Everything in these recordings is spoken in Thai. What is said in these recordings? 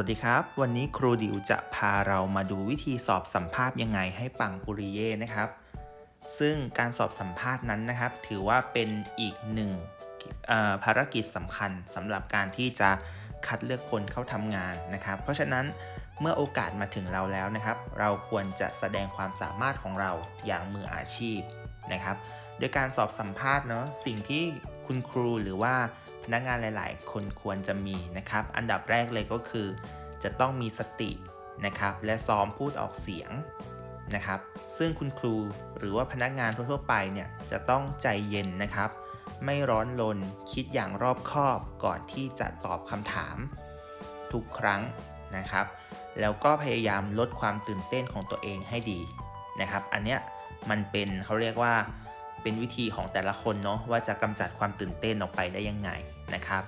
วัสดีครับ วันนี้ครูดิวจะพาเรามาดูวิธีสอบสัมภาษณ์ยังไงให้ปังปุริเย่นะครับ ซึ่งการสอบสัมภาษณ์นั้นนะครับ ถือว่าเป็นอีกหนึ่งภารกิจสำคัญสำหรับการที่จะคัดเลือกคนเข้าทำงานนะครับ เพราะฉะนั้นเมื่อโอกาสมาถึงเราแล้วนะครับ เราควรจะแสดงความสามารถของเราอย่างมืออาชีพนะครับ โดยการสอบสัมภาษณ์เนาะสิ่งที่คุณครูหรือว่า พนักงานหลาย ๆ คนควรจะมีนะครับ อันดับแรกเลยก็คือ จะต้องมีสตินะครับ และซ้อมพูดออกเสียงนะครับ ซึ่งคุณครูหรือว่าพนักงานทั่ว ๆ ไปเนี่ยจะต้องใจเย็นนะครับ ไม่ร้อนรนคิดอย่างรอบคอบก่อนที่จะตอบคำถามทุกครั้งนะครับ แล้วก็พยายามลดความตื่นเต้นของตัวเองให้ดีนะครับ อันเนี้ยมันเป็นเขาเรียกว่า เป็นวิธีของแต่ละคนเนาะว่าจะกำจัดความตื่นเต้นออกไปได้ยังไงนะครับ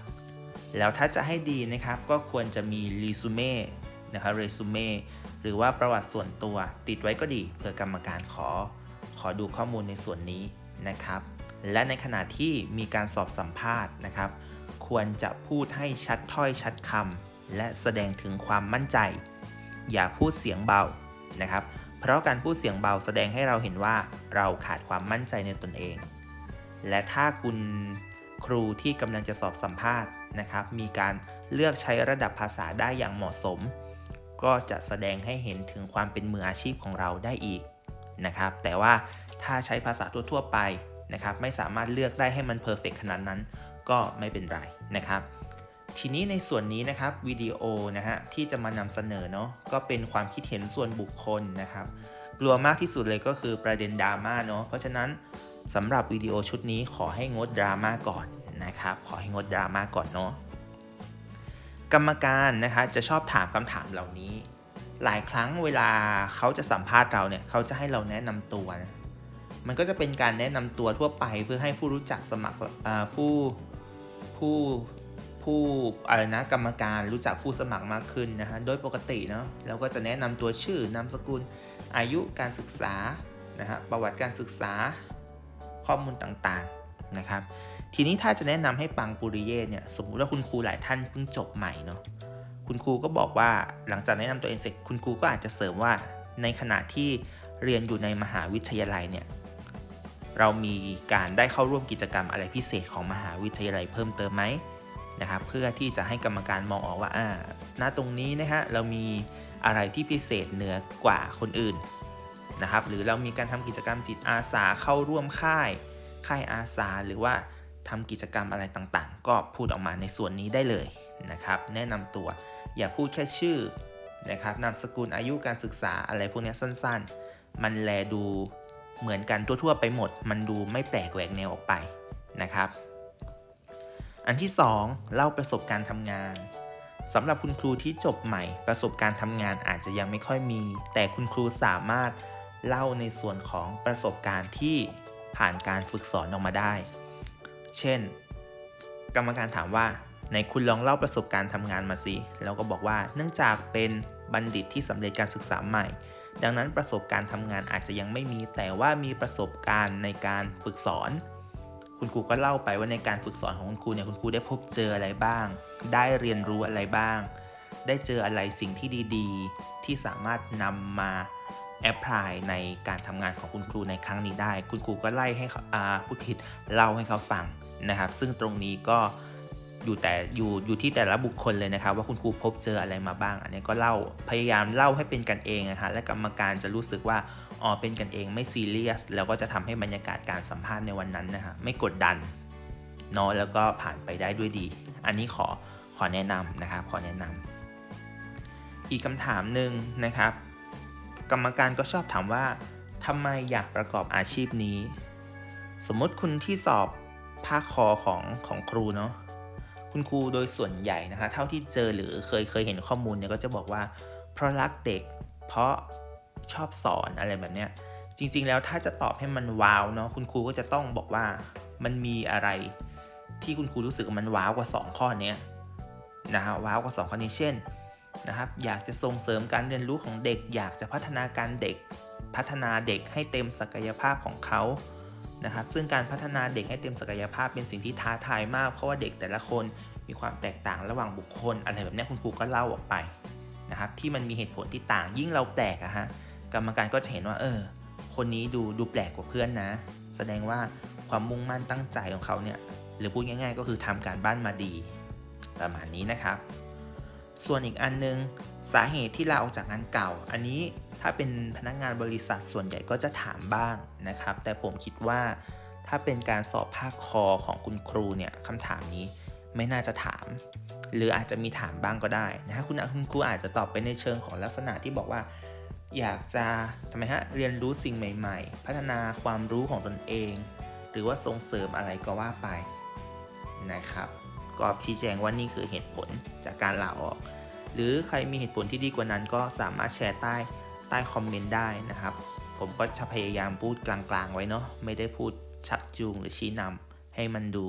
แล้วถ้าจะให้ดีนะครับก็ควรจะมีรีซูเม่นะครับเรซูเม่หรือว่าประวัติส่วนตัวติดไว้ก็ดีเผื่อกรรมการขอ ขอดูข้อมูลในส่วนนี้นะครับ และในขณะที่มีการสอบสัมภาษณ์นะครับ ควรจะพูดให้ชัดถ้อยชัดคำและแสดงถึงความมั่นใจ อย่าพูดเสียงเบานะครับ เพราะการพูดเสียงเบาแสดงให้เราเห็นว่าเราขาดความมั่นใจในตนเอง และถ้าคุณครูที่กำลังจะสอบสัมภาษณ์นะครับ มีการเลือกใช้ระดับภาษาได้อย่างเหมาะสม ก็จะแสดงให้เห็นถึงความเป็นมืออาชีพของเราได้อีกนะครับ แต่ว่าถ้าใช้ภาษาทั่วๆไปนะครับ ไม่สามารถเลือกได้ให้มันเพอร์เฟกขนาดนั้น ก็ไม่เป็นไรนะครับ ทีนี้ในส่วนนี้นะครับวิดีโอนะฮะที่จะมานำเสนอเนาะก็เป็นความคิดเห็นส่วนบุคคลนะครับ กลัวมากที่สุดเลยก็คือประเด็นดราม่าเนาะเพราะฉะนั้นสำหรับวิดีโอชุดนี้ขอให้งดดราม่าก่อนนะครับ ขอให้งดดราม่าก่อนเนาะกรรมการนะคะจะชอบถามคำถามเหล่านี้ หลายครั้งเวลาเขาจะสัมภาษณ์เราเนี่ยเขาจะให้เราแนะนำตัวนะมันก็จะเป็นการแนะนำตัวทั่วไปเพื่อให้ผู้รู้จักสมัครผู้ผู้ ผู้อะไรนะกรรมการรู้จักผู้สมัครมากขึ้นนะฮะโดยปกติเนาะเราก็จะแนะนำตัวชื่อนามสกุลอายุการศึกษานะฮะประวัติการศึกษาข้อมูลต่างๆนะครับ ทีนี้ถ้าจะแนะนำให้ปังปุริเย่เนี่ยสมมุติว่าคุณครูหลายท่านเพิ่งจบใหม่เนาะคุณครูก็บอกว่าหลังจากแนะนำตัวเองเสร็จคุณครูก็อาจจะเสริมว่าในขณะที่เรียนอยู่ในมหาวิทยาลัยเนี่ยเรามีการได้เข้าร่วมกิจกรรมอะไรพิเศษของมหาวิทยาลัยเพิ่มเติมไหม นะครับเพื่อที่จะให้กรรมการมองออกว่าอ่าณตรงนี้นะฮะเรามีอะไรที่พิเศษเหนือกว่าคนอื่นนะครับหรือเรามีการทำกิจกรรมจิตอาสาเข้าร่วมค่ายค่ายอาสาหรือว่าทำกิจกรรมอะไรต่างๆ ก็พูดออกมาในส่วนนี้ได้เลยนะครับแนะนำตัวอย่าพูดแค่ชื่อนะครับนามสกุลอายุการศึกษาอะไรพวกนี้สั้นๆ มันแลดูเหมือนกันทั่วๆไปหมด มันดูไม่แปลกแหวกแนวออกไปนะครับ อันที่ 2 เล่าประสบการณ์ทำงานสำหรับคุณครูที่จบใหม่ ประสบการณ์ทำงานอาจจะยังไม่ค่อยมี แต่คุณครูสามารถเล่าในส่วนของประสบการณ์ที่ผ่านการฝึกสอนออกมาได้ เช่น กรรมการถามว่าในคุณลองเล่าประสบการณ์ทำงานมาสิแล้วก็บอกว่าเนื่องจากเป็นบัณฑิตที่สำเร็จการศึกษาใหม่ ดังนั้นประสบการณ์ทำงานอาจจะยังไม่มี แต่ว่ามีประสบการณ์ในการฝึกสอน คุณครูก็เล่าไปว่าในการฝึกสอนของคุณครูเนี่ยคุณครูได้พบเจออะไรบ้าง ได้เรียนรู้อะไรบ้าง ได้เจออะไรสิ่งที่ดีๆ ที่สามารถนำมาแอพพลายในการทำงานของคุณครูในครั้งนี้ได้ คุณครูก็ไล่ให้เขาอ่าผู้ผิดเล่าให้เขาฟังนะครับ ซึ่งตรงนี้ก็ อยู่แต่อยู่อยู่ที่แต่ละบุคคลเลยนะครับ ว่าคุณครูพบเจออะไรมาบ้าง อันนี้ก็เล่าพยายามเล่าให้เป็นกันเองนะฮะและกรรมการจะรู้สึกว่าอ๋อเป็นกันเองไม่ซีเรียสแล้วก็จะทำให้บรรยากาศการสัมภาษณ์ในวันนั้นนะฮะไม่กดดันเนาะแล้วก็ผ่านไปได้ด้วยดี อันนี้ขอขอแนะนำนะครับขอแนะนำอีกคำถามหนึ่งนะครับ กรรมการก็ชอบถามว่าทำไมอยากประกอบอาชีพนี้ สมมติคุณที่สอบภาคคอของของครูเนาะ คุณครูโดยส่วนใหญ่นะคะเท่าที่เจอหรือเคยเคยเห็นข้อมูลเนี่ยก็จะบอกว่า เพราะรักเด็ก เพราะชอบสอนอะไรแบบเนี้ยจริง ๆ แล้วถ้าจะตอบให้มันว้าวเนาะคุณครูก็จะต้องบอกว่ามันมีอะไรที่คุณครูรู้สึกว่ามันว้าวกว่า 2 ข้อนี้นะฮะว้าวกว่า 2 ข้อนี้เช่นนะครับอยากจะส่งเสริมการเรียนรู้ของเด็ก อยากจะพัฒนาการเด็ก พัฒนาเด็กให้เต็มศักยภาพของเขา นะครับซึ่งการพัฒนาเด็กให้เต็มศักยภาพเป็นสิ่งที่ท้าทายมาก เพราะว่าเด็กแต่ละคนมีความแตกต่างระหว่างบุคคล อะไรแบบนี้คุณครูก็เล่าออกไปนะครับที่มันมีเหตุผลที่ต่างยิ่งเราแปลกอะฮะกรรมการก็จะเห็นว่าเออคนนี้ดูดูแปลกกว่าเพื่อนนะ แสดงว่าความมุ่งมั่นตั้งใจของเขาเนี่ยหรือพูดง่าย ๆ ก็คือทำการบ้านมาดี ประมาณนี้นะครับ ส่วนอีกอันนึง สาเหตุที่ลาออกจากงานเก่า อันนี้ถ้าเป็นพนักงานบริษัทส่วนใหญ่ก็จะถามบ้างนะครับ แต่ผมคิดว่าถ้าเป็นการสอบภาคคอของคุณครูเนี่ยคำถามนี้ไม่น่าจะถาม หรืออาจจะมีถามบ้างก็ได้นะฮะคุณคุณครูอาจจะตอบไปในเชิงของลักษณะที่บอกว่า อยากจะทำไมฮะเรียนรู้สิ่งใหม่ ๆ พัฒนาความรู้ของตนเอง หรือว่าส่งเสริมอะไรก็ว่าไปนะครับก็ชี้แจงว่านี่คือเหตุผลจากการลาออก หรือใครมีเหตุผลที่ดีกว่านั้นก็สามารถแชร์ใต้ใต้คอมเมนต์ได้นะครับ ผมก็จะพยายามพูดกลางๆ ไว้เนาะไม่ได้พูดชักจูงหรือชี้นำให้มันดู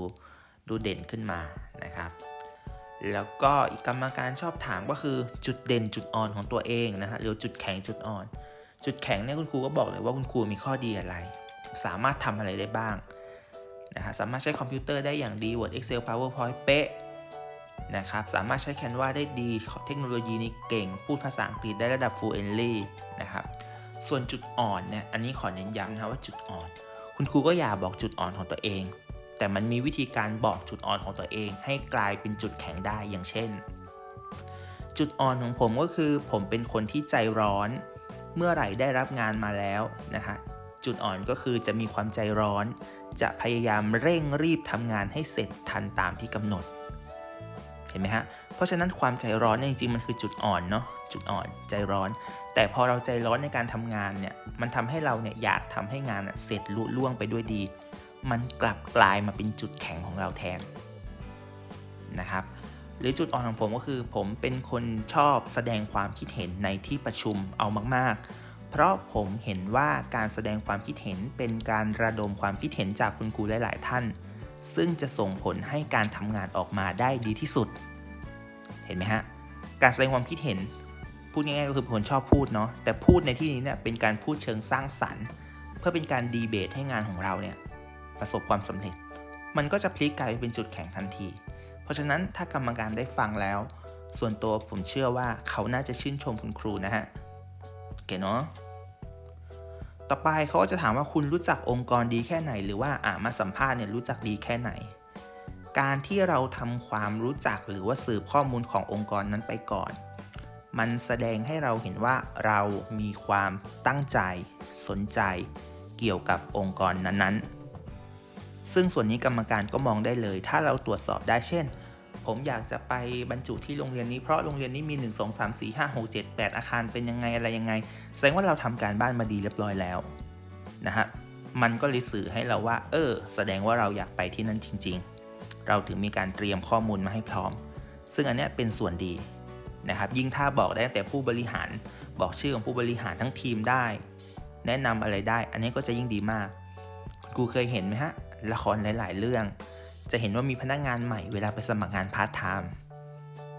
ดูเด่นขึ้นมานะครับแล้วก็อีกกรรมการชอบถามก็คือจุดเด่นจุดอ่อนของตัวเองนะฮะหรือจุดแข็งจุดอ่อน จุดแข็งเนี่ยคุณครูก็บอกเลยว่าคุณครูมีข้อดีอะไร สามารถทำอะไรได้บ้างนะฮะสามารถใช้คอมพิวเตอร์ได้อย่างดี Word Excel PowerPoint เป๊ะ นะครับ สามารถใช้ Canva ได้ดี เทคโนโลยีนี้เก่ง พูดภาษาอังกฤษได้ระดับ fluently นะครับ ส่วนจุดอ่อนเนี่ย อันนี้ขอเน้นย้ำนะว่าจุดอ่อน คุณครูก็อย่าบอกจุดอ่อนของตัวเอง แต่มันมีวิธีการบอกจุดอ่อนของตัวเอง ให้กลายเป็นจุดแข็งได้ อย่างเช่น จุดอ่อนของผมก็คือผมเป็นคนที่ใจร้อน เมื่อไหร่ได้รับงานมาแล้วนะคะจุดอ่อนก็คือจะมีความใจร้อน จะพยายามเร่งรีบทำงานให้เสร็จทันตามที่กำหนด เห็นไหมฮะ เพราะฉะนั้นความใจร้อนเนี่ยจริงๆมันคือจุดอ่อนเนาะจุดอ่อนใจร้อน แต่พอเราใจร้อนในการทำงานเนี่ยมันทำให้เราเนี่ยอยากทำให้งานเสร็จลุล่วงไปด้วยดี มันกลับกลายมาเป็นจุดแข็งของเราแทนนะครับหรือจุดอ่อนของผมก็คือ ผมเป็นคนชอบแสดงความคิดเห็นในที่ประชุมเอามาก ๆ เพราะผมเห็นว่าการแสดงความคิดเห็นเป็นการระดมความคิดเห็นจากคุณครูหลาย ๆ ท่าน ซึ่งจะส่งผลให้การทำงานออกมาได้ดีที่สุด เห็นไหมฮะ การแสดงความคิดเห็น พูดง่ายๆก็คือคนชอบพูดเนาะ แต่พูดในที่นี้เนี่ยเป็นการพูดเชิงสร้างสรรค์ เพื่อเป็นการดีเบตให้งานของเราเนี่ยประสบความสำเร็จ มันก็จะพลิกกลายเป็นจุดแข็งทันที เพราะฉะนั้นถ้ากรรมการได้ฟังแล้ว ส่วนตัวผมเชื่อว่าเขาน่าจะชื่นชมคุณครูนะฮะโอเคเนาะ ต่อไปเขาก็จะถามว่าคุณรู้จักองค์กรดีแค่ไหน หรือว่าอ่ามาสัมภาษณ์เนี่ยรู้จักดีแค่ไหน การที่เราทำความรู้จักหรือว่าสืบข้อมูลขององค์กรนั้นไปก่อน มันแสดงให้เราเห็นว่าเรามีความตั้งใจ สนใจ เกี่ยวกับองค์กรนั้นๆ ซึ่งส่วนนี้กรรมการก็มองได้เลย ถ้าเราตรวจสอบได้เช่น ผมอยากจะไปบรรจุที่โรงเรียนนี้เพราะโรงเรียนนี้มี 1 2 3 4 5 6 7 8 อาคารเป็นยังไงอะไรยังไง แสดงว่าเราทำการบ้านมาดีเรียบร้อยแล้วนะฮะมันก็เลยสื่อให้เราว่า เออ แสดงว่าเราอยากไปที่นั่นจริง ๆ เราถึงมีการเตรียมข้อมูลมาให้พร้อม ซึ่งอันนี้เป็นส่วนดีนะครับยิ่งถ้าบอกได้แต่ผู้บริหารบอกชื่อของผู้บริหารทั้งทีมได้ แนะนำอะไรได้ อันนี้ก็จะยิ่งดีมาก กูเคยเห็นไหมฮะละครหลาย ๆ เรื่อง จะเห็นว่ามีพนักงานใหม่เวลาไปสมัครงานพาร์ทไทม์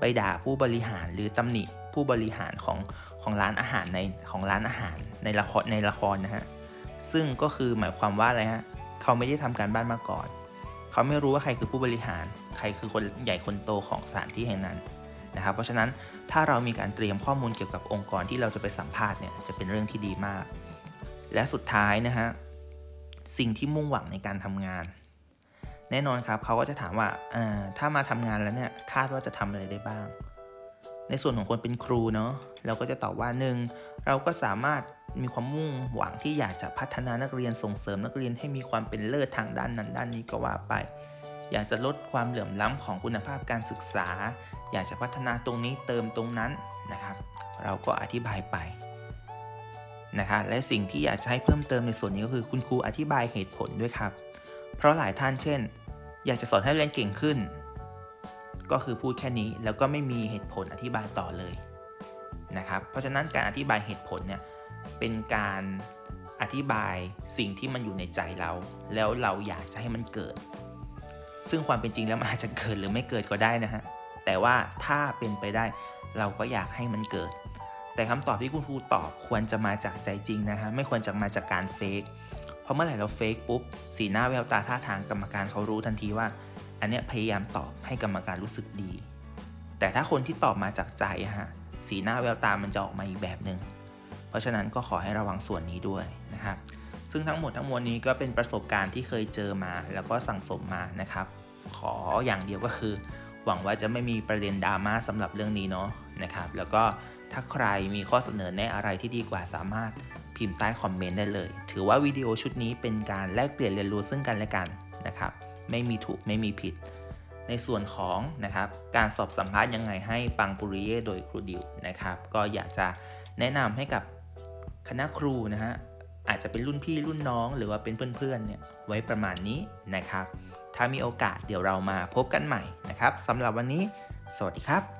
ไปด่าผู้บริหารหรือตำหนิผู้บริหารของของร้านอาหารในของร้านอาหารในละครในละครนะฮะซึ่งก็คือหมายความว่าอะไรฮะเขาไม่ได้ทำการบ้านมาก่อน เขาไม่รู้ว่าใครคือผู้บริหาร ใครคือคนใหญ่คนโตของสถานที่แห่งนั้นนะครับ เพราะฉะนั้นถ้าเรามีการเตรียมข้อมูลเกี่ยวกับองค์กรที่เราจะไปสัมภาษณ์เนี่ยจะเป็นเรื่องที่ดีมาก และสุดท้ายนะฮะสิ่งที่มุ่งหวังในการทำงาน แน่นอนครับเขาก็จะถามว่าถ้ามาทำงานแล้วเนี่ยคาดว่าจะทำอะไรได้บ้าง ในส่วนของคนเป็นครูเนาะเราก็จะตอบว่าหนึ่งเราก็สามารถมีความมุ่งหวังที่อยากจะพัฒนานักเรียนส่งเสริมนักเรียนให้มีความเป็นเลิศทางด้านนั้นด้านนี้ก็ว่าไป อยากจะลดความเหลื่อมล้ำของคุณภาพการศึกษา อยากจะพัฒนาตรงนี้เติมตรงนั้นนะครับ เราก็อธิบายไปนะคะและสิ่งที่อยากจะให้เพิ่มเติมในส่วนนี้ก็คือคุณครูอธิบายเหตุผลด้วยครับ เพราะหลายท่านเช่น อยากจะสอนให้เรียนเก่งขึ้น ก็คือพูดแค่นี้แล้วก็ไม่มีเหตุผลอธิบายต่อเลยนะครับ เพราะฉะนั้นการอธิบายเหตุผลเนี่ยเป็นการอธิบายสิ่งที่มันอยู่ในใจเรา แล้วเราอยากจะให้มันเกิด ซึ่งความเป็นจริงแล้วมันอาจจะเกิดหรือไม่เกิดก็ได้นะฮะแต่ว่าถ้าเป็นไปได้เราก็อยากให้มันเกิด แต่คำตอบที่คุณครูตอบควรจะมาจากใจจริงนะฮะไม่ควรจะมาจากการเฟก เพราเมื่อไหร่เราเฟกปุ๊บ สีหน้าแววตาท่าทางกรรมการเขารู้ทันทีว่า อันเนี้ยพยายามตอบให้กรรมการรู้สึกดี แต่ถ้าคนที่ตอบมาจากใจฮะสีหน้าแววตามันจะออกมาอีกแบบหนึ่งเพราะฉะนั้นก็ขอให้ระวังส่วนนี้ด้วยนะครับซึ่งทั้งหมดทั้งมวลนี้ก็เป็นประสบการณ์ที่เคยเจอมาแล้วก็สั่งสมมานะครับ ขออย่างเดียวก็คือ หวังว่าจะไม่มีประเด็นดราม่าสำหรับเรื่องนี้เนาะนะครับ แล้วก็ถ้าใครมีข้อเสนอแนะอะไรที่ดีกว่าสามารถ พิมพ์ใต้คอมเมนต์ได้เลย ถือว่าวิดีโอชุดนี้เป็นการแลกเปลี่ยนเรียนรู้ซึ่งกันและกันนะครับ ไม่มีถูกไม่มีผิด ในส่วนของนะครับการสอบสัมภาษณ์ยังไงให้ปังปุริเย่โดยครูดิวนะครับ ก็อยากจะแนะนำให้กับคณะครูนะฮะอาจจะเป็นรุ่นพี่รุ่นน้อง หรือว่าเป็นเพื่อนๆเนี่ยไว้ประมาณนี้นะครับ ถ้ามีโอกาสเดี๋ยวเรามาพบกันใหม่นะครับสำหรับวันนี้ สวัสดีครับ